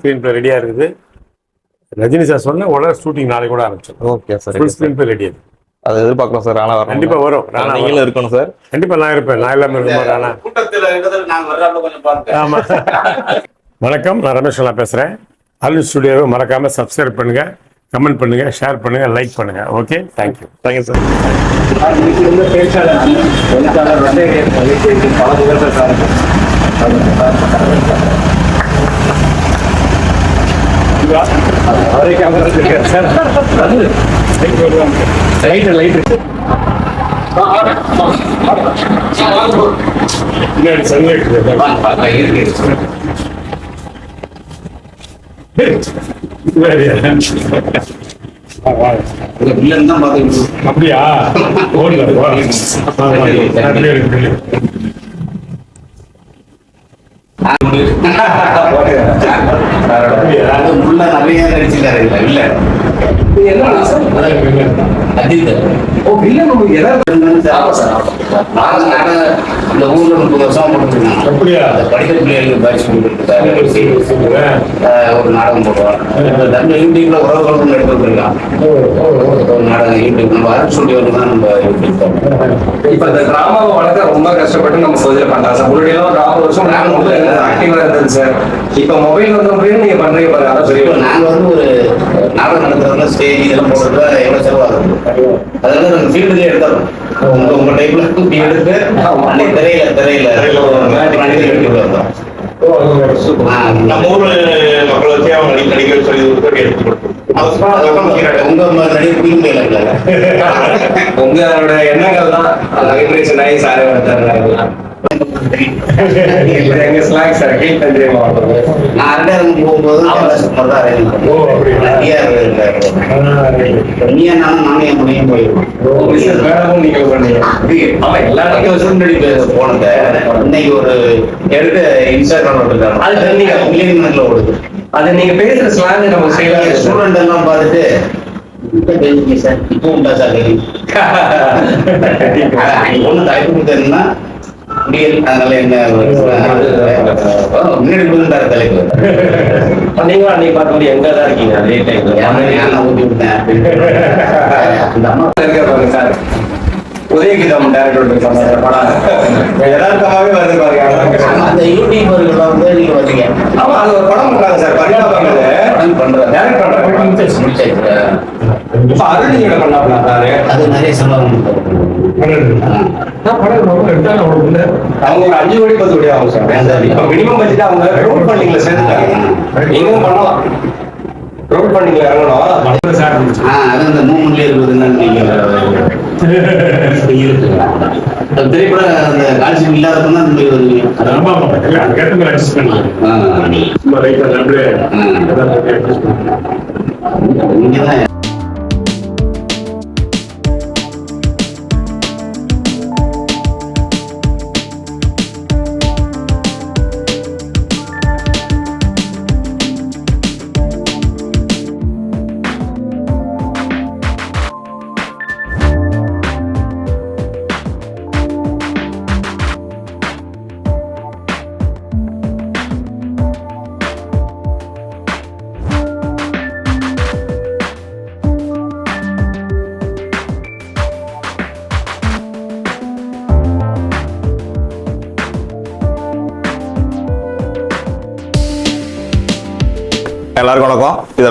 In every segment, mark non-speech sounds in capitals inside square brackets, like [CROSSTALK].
Screen play ரெடியாக இருக்குது Rajini sir சொன்ன உடனே ஷூட்டிங் நாளைக்கு கூட ஆரம்பிச்சோம் okay sir full screen play ready அது அதை எதிர்பார்க்கலாம் சார் ஆனா வரணும் கண்டிப்பா வரும் ராணா நீங்களும் வரும். இருக்கணும் சார் கண்டிப்பா நான் இருப்பேன் நான் இல்லாம இருக்க ராணா கூட்டத்துல ஆமா வணக்கம் நான் ரமேஷ் நல்லா பேசுறேன் அருள் ஸ்டுடியோவை மறக்காம சப்ஸ்கிரைப் பண்ணுங்க கமெண்ட் பண்ணுங்க ஷேர் பண்ணுங்க லைக் பண்ணுங்க ஓகே தேங்க்யூ தேங்க்யூ சார் இன்னைக்கு வந்து பேச்சாளர் அவரே கேமரா சார் பின்னாடி அப்படியா? ஓடுங்க. வாங்க, வாங்க. நிறைய நடிச்சிருக்காரு இல்ல இல்ல அந்த ஊர்ல முப்பது வருஷம் போட்டுருக்காங்க அப்படியா? படிக்கிற பிள்ளைகளுக்கு. ஆஹ் ஒரு நாடகம் போடுவான் நம்ம யூடியூப்ல ஓ, ஓ. ஒரு நாடகம் யூடியூப். நம்ம அருள் ஸ்டுடியோவில் தான் நம்ம யூடியூப் இப்ப இந்த வளர்க்க ரொம்ப கஷ்டப்பட்டு நம்ம பதில் பண்றோம் சார் ஒரு நாற்பது வருஷம் நாங்க மொபைல் ஆக்டிவா இருந்தது சார். இப்ப மொபைல் வந்த முடியும் நீங்க பண்றீங்க பாருங்க அதான் பெரிய இப்போ நாங்க வந்து ஒரு நாடகம் நடத்துறதுல ஸ்டேஜ் இதெல்லாம் போடுறதுல எவ்வளவு செலவாகும் அதனால நாங்க ஃபீல்டுலேயே எடுத்துறோம். உங்க உங்க டைப்ல இப்படி எடுத்து அன்னைக்கு திரையில திரையில. நம்ம ஊர் மக்கள் வச்சு அவங்க நடி- நடிக்க சொல்லி எடுத்து கொடுத்தோம் உங்க முடியல [LAUGHS] உங்களோட எண்ணங்கள் தான் இன்ட்ரெஸ்ட் ஆகி சாரே வளர்த்தாரு போகும்போது சுமார் நானும் நானும் இன்னைக்கு ஒரு எடுத்து இன்ஸ்டாகிராம் ஓடுது அது நீங்க பேசுற ஸ்லாங் நம்ம செய்யலாம் ஸ்டூடெண்ட் எல்லாம் பார்த்துட்டு இப்போ உண்டா சார் ஒண்ணு தலைப்பு முடியல் அதனால என்ன முன்னாடி கொடுத்தாரு தலைப்பு நீங்க அன்னைக்கு பார்க்கும்போது எங்க தான் இருக்கீங்க அதே பாருங்க சார் உதயகிதம் டேரக்டர் சொன்னாங்க படம் யதார்த்தமாவே வருது பாருங்க அந்த யூடியூபர்கள் வந்து நீங்க வந்தீங்க ஆமா அது ஒரு படம் பண்றாங்க சார் பரிணாமங்கள் பண்றாங்க டைரக்ட் பண்றாங்க இப்ப பண்ணாப்ல சாரு அது நிறைய செலவு. அவங்க ஒரு அஞ்சு கோடி பத்து கோடி ஆகும் சார் இப்ப மினிமம் பட்ஜெட் அவங்க ரோட் ஃபண்டிங்ல சேர்த்துட்டாங்க நீங்களும் பண்ணலாம். ரோட் ஃபண்டிங்ல இறங்கணும். சார் ஆ, அது அந்த மூமெண்ட்லயே இருக்குதுன்னு நீங்க [LAUGHS] அந்த திரைப்படம் அந்த காட்சி இல்லாதப்ப தான் அதுக்கேத்த மாதிரி.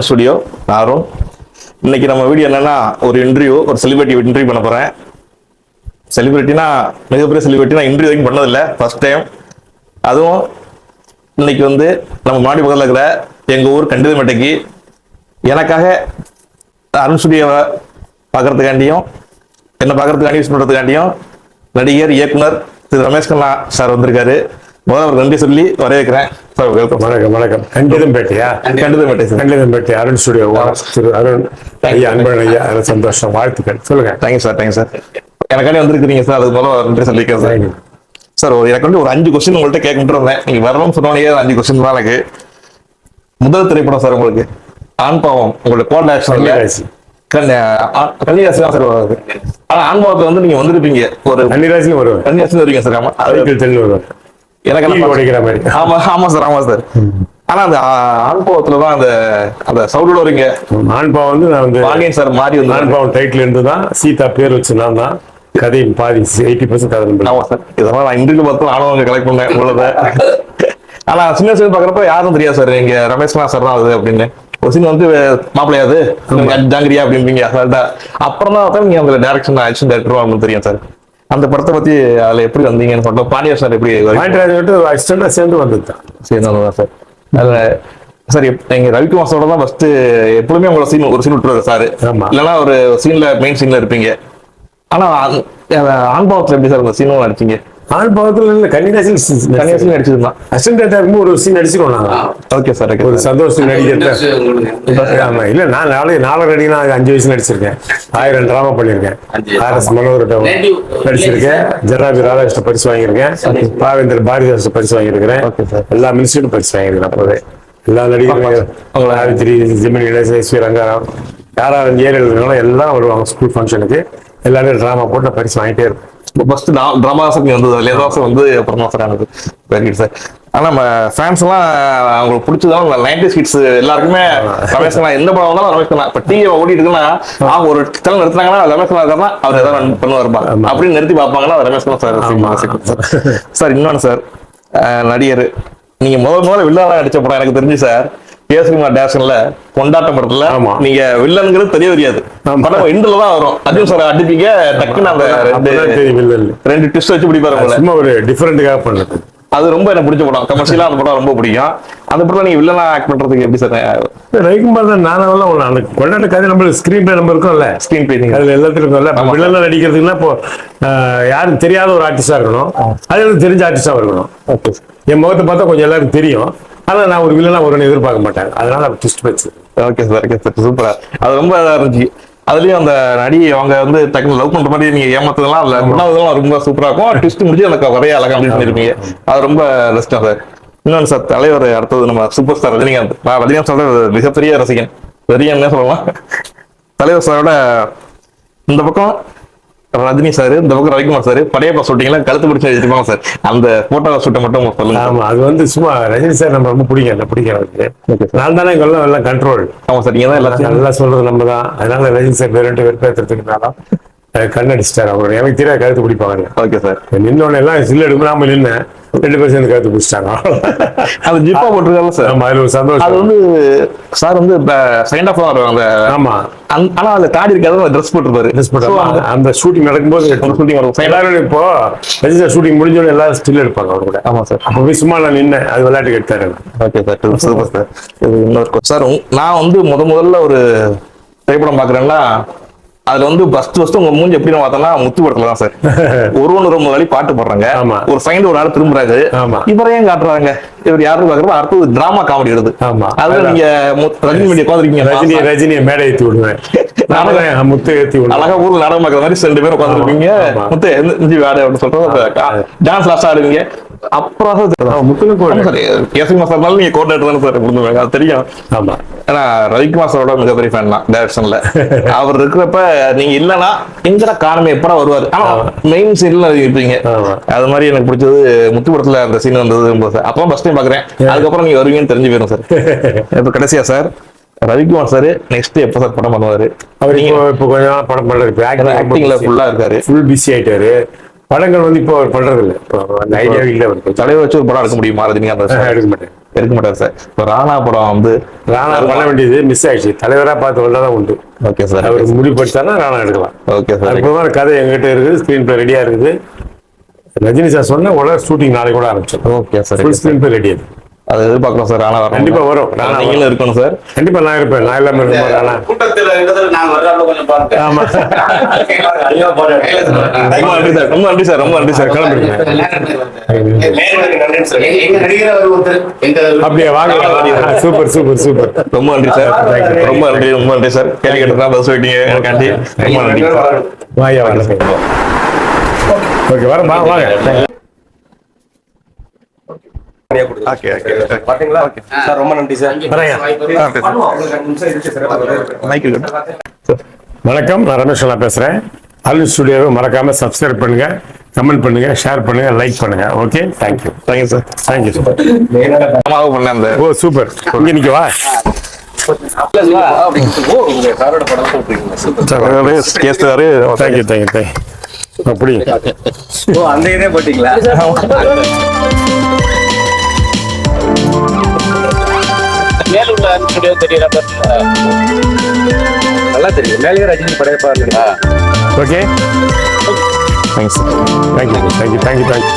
வணக்கம் ஸ்டுடியோ நாரும் இன்னைக்கு நம்ம வீடியோ என்னன்னா ஒரு இன்டர்வியூ ஒரு செலிபிரிட்டி இன்டர்வியூ பண்ண போறேன். செலிபிரிட்டினா மிகப்பெரிய செலிபிரிட்டி நான் இன்டர்வியூ வரைக்கும் பண்ணதில்லை ஃபர்ஸ்ட் டைம் அதுவும் இன்னைக்கு வந்து நம்ம மாடி பக்கத்தில் இருக்கிற எங்க ஊர் கண்டிதமேட்டைக்கு எனக்காக அருண் ஸ்டுடியோவை பார்க்கறதுக்காண்டியும் என்னை பார்க்கறதுக்காண்டி யூஸ் பண்றதுக்காண்டியும் நடிகர் இயக்குனர் திரு ரமேஷ் கண்ணா சார் வந்திருக்காரு. முதல்ல அவருக்கு நன்றி சொல்லி வரவேற்கிறேன். வெல்கம் வணக்கம். வணக்கம் கண்டிதம்பேட்டையா கண்டிதமேட்டை சார். கண்டிதம்பேட்டை அருண் ஸ்டுடியோ திரு அருண். ஐயா அன்பழகன் ஐயா சந்தோஷம். வாழ்த்துக்கள். சொல்லுங்க. Thank you sir thank you sir எனக்காண்டி வந்திருக்கிறீங்க சார் அதுக்கு முதல்ல நன்றி சொல்லிக்கிறேன் சார். சார் ஒரு எனக்கு வந்து ஒரு அஞ்சு கொஸ்டின் உங்கள்கிட்ட கேட்கிட்டு இருந்தேன். நீங்க வரணும்னு சொன்னோடனே அஞ்சு கொஸ்டின் தான் எனக்கு. முதல் திரைப்படம் சார் உங்களுக்கு. ஆண் பாவம். உங்களோட கோட் ஆக்ஷன்ல கன்னிராசி. தான் சார் வருது ஆனா ஆண் பாவத்தை வந்து நீங்க வந்திருப்பீங்க. ஒரு கன்னிராசிலும் வருவேன் கன்னியாசி வருவீங்க சார் ஆமா. அது சைக்கிள் டிவி உடைக்கிற மாதிரி. ஆமா ஆமா சார் ஆமா சார். ஆனா அந்த ஆ- அனுபவத்துல தான் அந்த அந்த சவுடோட வரீங்க. வந்து நான் வந்து பாண்டியன் சார் மாறி வந்து ஆண்பாவம் டைட்டில் இருந்து தான் சீதா பேர் வச்சு நான் தான் பாதி எயிட்டி பர்சன்ட் கதை ஆமா சார். இதெல்லாம் நான் இன்டர்வியூ பார்த்து கலெக்ட் பண்ணேன் உள்ளத ஆனா சின்ன வயசுல பாக்குறப்ப யாரும் தெரியாது சார். இங்க ரமேஷ்னா சார் தான் அது அப்படின்னு. ஒரு சீன் வந்து மாப்பிளையாது ஜாங்கிரியா அப்படிம்பீங்க அசால்ட்டா. அப்புறம் தான் நீங்க அந்த டேரக்ஷன் ஆக்ஷன் டேரக்டர் அப்படின்னு தெரியும் சார். அந்த படத்தை பத்தி அதுல எப்படி வந்தீங்கன்னு சொல்லிட்டு பாண்டியர் சார் எப்படி அசிஸ்டண்டா சேர்ந்து வந்தது தான் சரி? அதுல சார் எங்க ரவிக்குமார் சாரோட தான் ஃபர்ஸ்ட் எப்பவுமே உங்களை சீன் ஒரு சீன் விட்டுருவாரு சார். இல்லைன்னா ஒரு சீன்ல மெயின் சீன்ல இருப்பீங்க. ஆனா ஆண்பாவத்துல எப்படி சார் உங்க சீனும் நடிச்சீங்க? ஆண்பாவத்தில் இல்லை கன்னிகாசி தனியா சீன் நடிச்சிருந்தான் அசிஸ்டண்டா இருக்கும்போது ஒரு சீன் நடிச்சுக்கணும் நாங்க. ஓகே சார் ஓகே ஒரு சார் சந்தோஷம் நடிக்கிறத. ஆமா இல்ல நான் நாலு நாலு நடிகை நான் அஞ்சு வயசு நடிச்சிருக்கேன். ஆயிரம் டிராமா பண்ணிருக்கேன் அஞ்சு. R S Manohar. நடிச்சிருக்கேன். ஜனாபி ராதாகிருஷ்ண பரிசு வாங்கியிருக்கேன். பாவேந்தர் பாரதிதாசன் பரிசு வாங்கியிருக்கிறேன். Okay, sir. எல்லா மினிஸ்டரும் பரிசு வாங்கியிருக்கேன் அப்போவே. எல்லா நடிகர்களும் சாவித்திரி ஜெமினி கணேசன் ரங்காராம் யாரா ஏழு எழுதுனாலும் எல்லாம் வருவாங்க ஸ்கூல் ஃபங்க்ஷனுக்கு எல்லாரும் டிராமா போட்டு நான் பரிசு வாங்கிட்டே இருப்பேன் ஃபர்ஸ்ட் டிராமா வாசம் வந்தது லேதாசம் வந்து தான் சார் ஆனது வெரி சார் ஆனா நம்ம ஃபேன்ஸ் எல்லாம் அவங்களுக்கு பிடிச்சதான் நைன்டி கிட்ஸ் எல்லாருக்குமே ரமேஷ் கண்ணா எந்த படம் வந்தாலும் ரமேஷ் கண்ணா இப்ப டிவி ஓடிட்டு இருக்குன்னா அவங்க ஒரு சேனல் நிறுத்தினாங்கன்னா ரமேஷ் கண்ணா இருக்காருன்னா அவர் ஏதாவது பண்ணுவாருப்பா அப்படின்னு நிறுத்தி பார்ப்பாங்கன்னா ரமேஷ் கண்ணா சார் சார் இன்னொன்னு சார் நடிகர் நீங்க முதல் முதல்ல வில்லனா நடிச்ச படம் எனக்கு தெரிஞ்சு சார் கேசரிமார் டேரக்ஷன்ல கொண்டாட்டம் படத்துல. நீங்க வில்லனுங்கிறது தெரிய தெரியாது. படம் எண்டுல தான் வரும். அர்ஜுன் சார் அடிப்பீங்க டக்குன்னு அந்த ரெண்டு ட்விஸ்ட் வச்சு பிடிப்பாரு சும்மா ஒரு டிஃபரெண்ட்டுக்காக பண்ணது அது ரொம்ப எனக்கு பிடிச்ச படம். கமர்ஷியலா அந்த படம் ரொம்ப பிடிக்கும். அந்த படத்துல நீங்க வில்லனா ஆக்ட் பண்றதுக்கு எப்படி சார் ரவிக்குமார் தான் நானாவெல்லாம் ஒண்ணு அந்த கொண்டாட்ட கதை நம்ம ஸ்கிரீன் பிளே நம்ம இருக்கோம்ல ஸ்கிரீன் பிளே அதுல எல்லாத்துக்கும் இருக்கும்ல. வில்லனா நடிக்கிறதுக்குன்னா இப்போ யாரும் தெரியாத ஒரு ஆர்டிஸ்டா இருக்கணும். அது தெரிஞ்ச ஆர்டிஸ்டா இருக்கணும். ஓகே என் முகத்தை பார்த்தா கொஞ்சம் எல்லாருக்கும் தெரியும். ஆனா நான் ஒரு வில்லனா வரும்னு எதிர்பார்க்க மாட்டாங்க அதனால ட்விஸ்ட் வச்சு ஓகே சார் ஓகே சார் சூப்பரா அது ரொம்ப இதா இருந்துச்சு. அதுலயும் அந்த நடி அவங்க வந்து டக்குனு லவ் பண்ற மாதிரி நீங்க ஏமாத்ததெல்லாம் அதுல ரெண்டாவதுலாம் ரொம்ப சூப்பரா இருக்கும். ட்விஸ்ட் முடிஞ்சு எனக்கு ஒரே அழகா கம்ப்ளீட் பண்ணிருப்பீங்க அது ரொம்ப ரெஸ்டா சார் இன்னொன்று சார் தலைவர் அடுத்தது நம்ம சூப்பர் ஸ்டார் ரஜினிகாந்த். நான் ரஜினிகாந்த் சொல்ற மிகப்பெரிய ரசிகன். ரஜினிகாந்த் சொல்லலாம். தலைவர் சாரோட இந்த பக்கம் ரஜினி சார் இந்த பக்கம் ரவிக்குமார் சார் படையப்பா சொல்லிட்டீங்களா கழுத்து பிடிச்சி வச்சிருப்பாங்க சார். அந்த போட்டோ ஷூட்டை மட்டும் சொல்லுங்க ஆமா அது வந்து சும்மா ரஜினி சார் நம்ம ரொம்ப பிடிக்கும் பிடிக்கும் எனக்கு நான் தானே எல்லாம் எல்லாம் கண்ட்ரோல் ஆமா சார் நீங்க தான் எல்லாத்தையும் நல்லா சொல்றது நம்ம தான் அதனால ரஜினி சார் பேருட்டு வெறுப்பேற்றுறதுக்குனாலும் கண்ணடிச்சிட்டாரு அவரோட எனக்கு தெரியாது கருத்து பிடிப்பாங்க ஓகே சார் நின்னோடனே எல்லாம் சில்லு எடுக்காம நின்னேன் ரெண்டு பேரும் சேர்ந்து கருத்து பிடிச்சிட்டாங்க. அது ஜிப்பா போட்டிருக்காங்க சார் ஆமா அதுல ஒரு அது சந்தோஷம் வந்து சார் வந்து செகண்ட் ஆஃப் வரும் அந்த ஆமா. ஆனா அதுல தாடி இருக்காது ட்ரெஸ் போட்டிருப்பாரு. Dress போட்டு அந்த- ஷூட்டிங் நடக்கும்போது shooting வரும். எல்லாரும் இப்போ ஷூட்டிங் முடிஞ்சோடனே எல்லாரும் ஸ்டில் எடுப்பாங்க அவர் கூட. ஆமா சார் அப்போ சும்மா நான் நின்னேன். அது விளையாட்டுக்கு எடுத்தாரு ஓகே சார் சூப்பர் சார் இது இன்னொரு. சார் நான் வந்து முத முதல்ல ஒரு திரைப்படம் பாக்குறேன்னா அதுல வந்து ஃபர்ஸ்ட் ஃபர்ஸ்ட் உங்க மூஞ்சி எப்படி பார்த்தோம்னா முத்து படத்துல தான் சார். [LAUGHS] ஒரு ஒன்று ரொம்ப வழி பாட்டு போடுறாங்க. ஆமா. ஒரு சைண்ட் ஒரு ஆள் திரும்புறாரு. ஆமா. இவரையும் காட்டுறாங்க இவர் யாரும் பாக்குறப்ப அடுத்தது டிராமா காமெடி வருது. ஆமா. அதுல நீங்க ரஜினி மீடியா உட்காந்துருக்கீங்க ரஜினி ரஜினியை மேடை ஏத்தி விடுவேன். [LAUGHS] முத்து ஏத்தி விடுவேன். அழகா ஊர்ல நாடகம் பார்க்குற மாதிரி ரெண்டு பேரும் உட்காந்துருப்பீங்க. முத்து எந்த வேலை அப்படின்னு சொல்றது டான்ஸ் லாஸ்ட் ஆடுவீங்க. அப்புறம் கூட கேசரி மாஸ்டர்னால நீங்க கோஆர்டினேட்டர் தானே சார் முடிஞ்சுவாங்க அது தெரியும். ஆமா. ஏன்னா ரவிக்குமார் சாரோட மிகப்பெரிய ஃபேன் தான் டைரக்ஷன்ல [LAUGHS] அவர் இருக்கிறப்ப நீங்க இல்லனா எங்கடா காரணமே எப்படா வருவாரு? ஆனா மெயின் சீன்ல இருப்பீங்க. அது மாதிரி எனக்கு பிடிச்சது முத்து படத்துல அந்த சீன் வந்தது அப்போ ஃபர்ஸ்ட் டைம் பாக்குறேன். அதுக்கப்புறம் நீங்க வருவீங்கன்னு தெரிஞ்சு போயிடும் சார். [LAUGHS] இப்ப கடைசியா சார் ரவிக்குமார் சார் நெக்ஸ்ட் எப்ப சார் படம் பண்ணுவாரு? அவர் இப்போ இப்போ கொஞ்ச நாள் படம் பண்றாரு ஆக்டிங்ல ஃபுல்லா இருக்காரு. ஃபுல் பிஸி ஆயிட்டாரு. படங்கள் வந்து இப்போ அவர் பண்றது இல்ல இப்போ அந்த ஐடியா இல்ல அவருக்கு. தலைவர் வச்சு ஒரு படம் எடுக்க முடியுமா ரஜினிகாந்த் சார்? எடுக்க மாட்டேன். எடுக்க மாட்டார் சார். இப்போ ராணா படம் வந்து ராணா பண்ண வேண்டியது மிஸ் ஆயிடுச்சு. தலைவரா பார்த்து தான் உண்டு. Okay sir. அவர் முடிப்படுத்தானா ராணா எடுக்கலாம். Okay sir. அதுக்கப்புறம் கதை எங்கிட்ட இருக்குது ஸ்கிரீன் பிளே ரெடியா இருக்குது. ரஜினி சார் சொன்ன உடனே ஷூட்டிங் நாளைக்கு கூட ஆரம்பிச்சோம் okay sir. Screen play ready அது. அது எதிர்பார்க்கலாம் சார் வரணும் கண்டிப்பா வரும். நீங்களும் இருக்கணும் சார். கண்டிப்பா நான் இருப்பேன். நான் இல்லாம இருக்கும்போது ராணா கூட்டத்துல நான் கொஞ்சம் பாருங்க. ஆமா. அதிகமா போறேன் ரொம்ப நன்றி சார் ரொம்ப நன்றி சார் ரொம்ப நன்றி சார். கிளம்பிடுங்க எங்க நடிகர் அவர் ஒருத்தர் எங்க அப்படியே வாங்க சூப்பர் சூப்பர் சூப்பர். ரொம்ப நன்றி சார். ரொம்ப நன்றி. ரொம்ப நன்றி சார். கேள்வி கேட்டதா பஸ் வெயிட்டிங்க எனக்காண்டி. ரொம்ப நன்றி. வாயா வாங்க. ஓகே வர வாங்க. பாத்தீங்களா? சார் ரொம்ப நன்றி சார். மைக் இருக்கட்டும் வணக்கம். நான் ரமேஷ் நல்லா பேசுறேன். அல் ஸ்டுடியோவை மறக்காம சப்ஸ்கிரைப் பண்ணுங்க. கமெண்ட் பண்ணுங்க. ஷேர் பண்ணுங்க. லைக் பண்ணுங்க. Okay thank you thank you sir thank you sir oh super இங்க தேங்க்யூ தேங்க்யூ அப்படி ஓ அந்த இதே போட்டீங்களா? மேலுள்ள ஸ்டுடியோ தெரியல uh, நல்லா தெரியும். மேலே Rajini Padayappa okay thanks thank you thank you thank you thank you